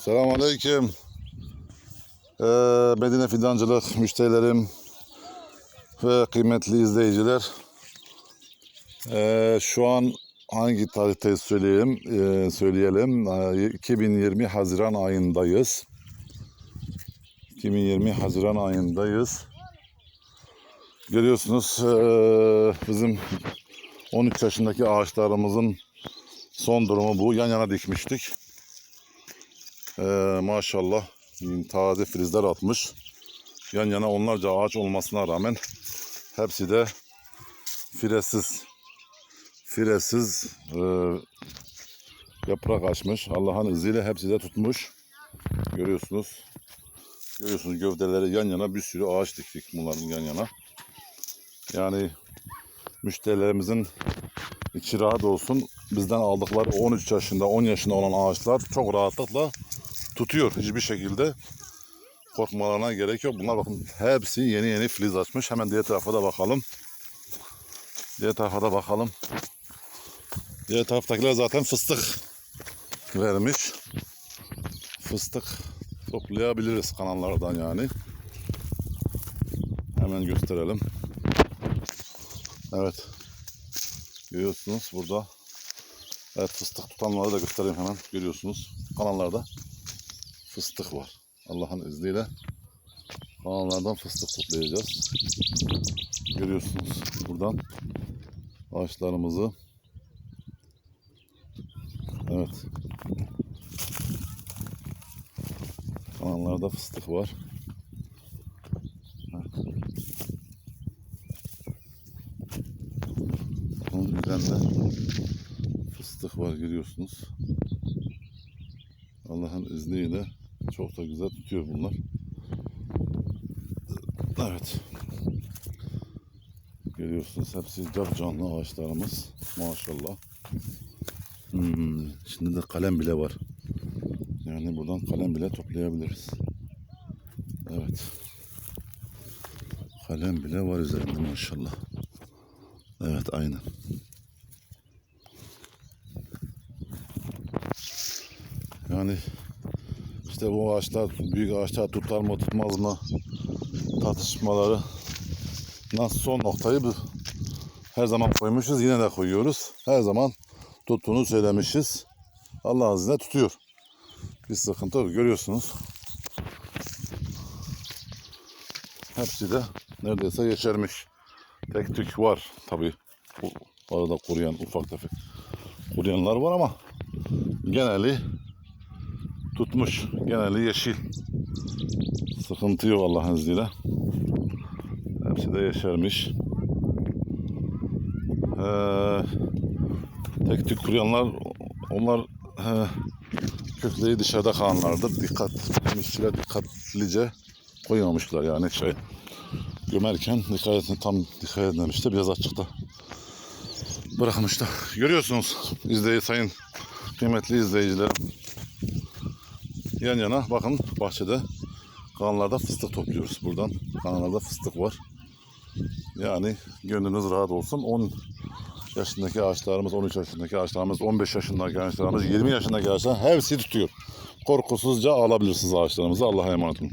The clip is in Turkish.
Selamünaleyküm. Ee, Medine Fidancılık müşterilerim ve kıymetli izleyiciler. Ee, şu an hangi tarihte söyleyeyim, ee, söyleyelim. Ee, 2020 Haziran ayındayız. 2020 Haziran ayındayız. Görüyorsunuz ee, bizim 13 yaşındaki ağaçlarımızın son durumu bu. Yan yana dikmiştik. Ee, maşallah taze filizler atmış. Yan yana onlarca ağaç olmasına rağmen hepsi de firesiz. Firesiz e, yaprak açmış. Allah'ın izniyle hepsi de tutmuş. Görüyorsunuz. Görüyorsunuz gövdeleri yan yana bir sürü ağaç diktik bunların yan yana. Yani müşterilerimizin içi rahat olsun. Bizden aldıkları 13 yaşında 10 yaşında olan ağaçlar çok rahatlıkla tutuyor hiçbir şekilde. Korkmalarına gerek yok. Bunlar bakın hepsi yeni yeni filiz açmış. Hemen diğer tarafa da bakalım. Diğer tarafa da bakalım. Diğer taraftakiler zaten fıstık vermiş. Fıstık toplayabiliriz kanallardan yani. Hemen gösterelim. Evet. Görüyorsunuz burada. Evet fıstık tutanları da göstereyim hemen. Görüyorsunuz kanallarda fıstık var. Allah'ın izniyle kanallardan fıstık toplayacağız. Görüyorsunuz buradan ağaçlarımızı. Evet. Kanallarda fıstık var. Üzerinde fıstık var görüyorsunuz. Allah'ın izniyle çok da güzel tutuyor bunlar. Evet. Görüyorsunuz hepsi cap canlı ağaçlarımız. Maşallah. Hmm, şimdi de kalem bile var. Yani buradan kalem bile toplayabiliriz. Evet. Kalem bile var üzerinde maşallah. Evet aynen. Yani işte bu ağaçlar, büyük ağaçlar tutar mı tutmaz mı tartışmaları nasıl son noktayı bu her zaman koymuşuz yine de koyuyoruz. Her zaman tuttuğunu söylemişiz. Allah izniyle tutuyor. Bir sıkıntı yok. Görüyorsunuz. Hepsi de neredeyse yeşermiş. Tek tük var tabi. Bu arada kuruyan ufak tefek kuruyanlar var ama geneli tutmuş. Geneli yeşil. Sıkıntı yok Allah'ın izniyle. Hepsi de yeşermiş. Ee, tek tük kuruyanlar onlar e, kökleri dışarıda kalanlardır. Dikkat, işçiler dikkatlice koymamışlar yani şey gömerken dikkat edin, tam dikkat edilmemişti. Biraz açıkta bırakmışlar. Görüyorsunuz izleyi sayın kıymetli izleyiciler. Yan yana bakın bahçede kanallarda fıstık topluyoruz buradan. Kanallarda fıstık var. Yani gönlünüz rahat olsun. 10 yaşındaki ağaçlarımız, 13 yaşındaki ağaçlarımız, 15 yaşındaki ağaçlarımız, 20 yaşındaki ağaçlar hepsi tutuyor. Korkusuzca alabilirsiniz ağaçlarımızı. Allah'a emanet olun.